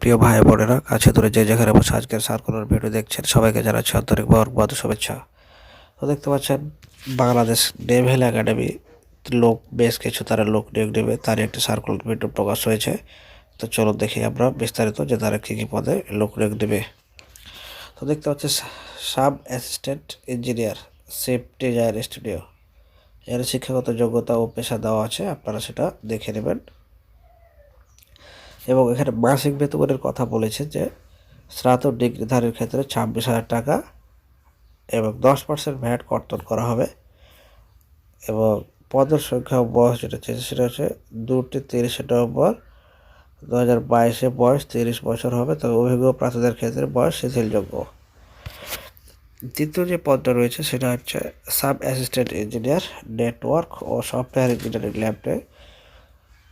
প্রিয় ভাই বোনেরা, কাছে দূরে যে যেখানে বসে আজকের সার্কুলার ভিডিও দেখছেন, সবাইকে জানাচ্ছি আন্তরিক বরবাদ শুভেচ্ছা। তো দেখতে পাচ্ছেন, বাংলাদেশ নেভেল একাডেমি লোক, বেশ কিছু তারা লোক নিয়োগ নেবে তার একটি সার্কুলার ভিডিও প্রকাশ হয়েছে। তো চলো দেখি আমরা বিস্তারিত যে তারা কী কী পদে লোক নিয়োগ দেবে তো দেখতে পাচ্ছি sub assistant engineer safe design studio. এর শিক্ষাগত যোগ্যতা ও পেশা দেওয়া আছে, আপনারা সেটা দেখে নেবেন। এবং এখানে মাসিক বেতনের কথা বলেছে যে স্নাতক ডিগ্রিধারীর ক্ষেত্রে ছাব্বিশ হাজার টাকা এবং দশ পার্সেন্ট ভ্যাট কর্তন করা হবে। এবং পদের সংখ্যা বয়স যেটা চেয়েছে সেটা হচ্ছে দুটি তিরিশে নভেম্বর দু হাজার বাইশে বয়স তিরিশ বছর হবে। তবে অভিজ্ঞ প্রার্থীদের ক্ষেত্রে বয়স শিথিলযোগ্য। দ্বিতীয় যে পদটা রয়েছে সেটা হচ্ছে সাব অ্যাসিস্ট্যান্ট ইঞ্জিনিয়ার, নেটওয়ার্ক ও সফটওয়্যার ইঞ্জিনিয়ারিং ল্যাবটে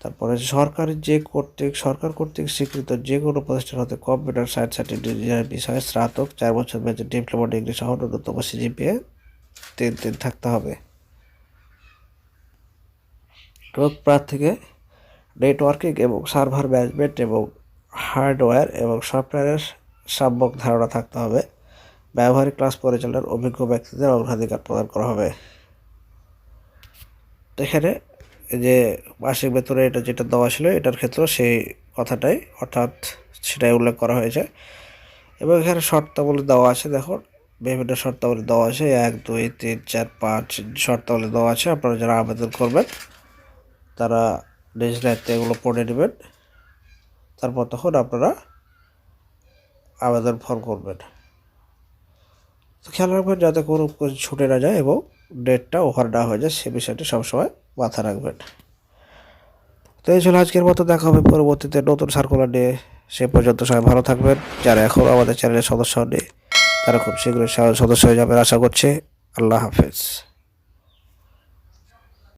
তারপরে সরকারি যে কর্তৃক, সরকার কর্তৃক স্বীকৃত যে কোনো প্রতিষ্ঠান হতে কম্পিউটার সায়েন্স ইঞ্জিনিয়ারিং বিষয়ে স্নাতক, চার বছর মেয়াদী ডিপ্লোমা, ডিগ্রি সহ ন্যূনতম সিজিপিএ তিন তিন থাকতে হবে। এবং প্রার্থীকে নেটওয়ার্কিং এবং সার্ভার ম্যানেজমেন্ট এবং হার্ডওয়্যার এবং সফটওয়্যারের সাম্যক ধারণা থাকতে হবে। ব্যবহারিক ক্লাস পরিচালনার অভিজ্ঞ ব্যক্তিদের অগ্রাধিকার প্রদান করা হবে। এখানে যে মাসিক বেতনে এটা যেটা দেওয়া ছিল, এটার ক্ষেত্রেও সেই কথাটাই, অর্থাৎ সেটাই উল্লেখ করা হয়েছে। এবং এখানে শর্তাবলী দেওয়া আছে দেখুন বিভিন্ন শর্তাবলী দেওয়া আছে, এক, দুই, তিন, চার, পাঁচ শর্তাবলী দেওয়া আছে, আপনারা যারা আবেদন করবেন, তারা নিজ দায়িত্বে এগুলো পড়ে নেবেন। তারপর তখন আপনারা আবেদন ফর্ম করবেন। তো খেয়াল রাখবেন, যাতে কোনো ছুটে না যায় এবং ডেটটা ওভার না হয়ে যায়, সে বিষয়টি সবসময় মাথা রাখবেন। তো এই ছিল আজকের মতো, দেখা হবে পরবর্তীতে নতুন সার্কুলার নিয়ে। সে পর্যন্ত সবাই ভালো থাকবেন। যারা এখন আমাদের চ্যানেলের সদস্য নেই তারা খুব শীঘ্রই সদস্য হয়ে যাবেন, আশা করছে। আল্লাহ হাফেজ।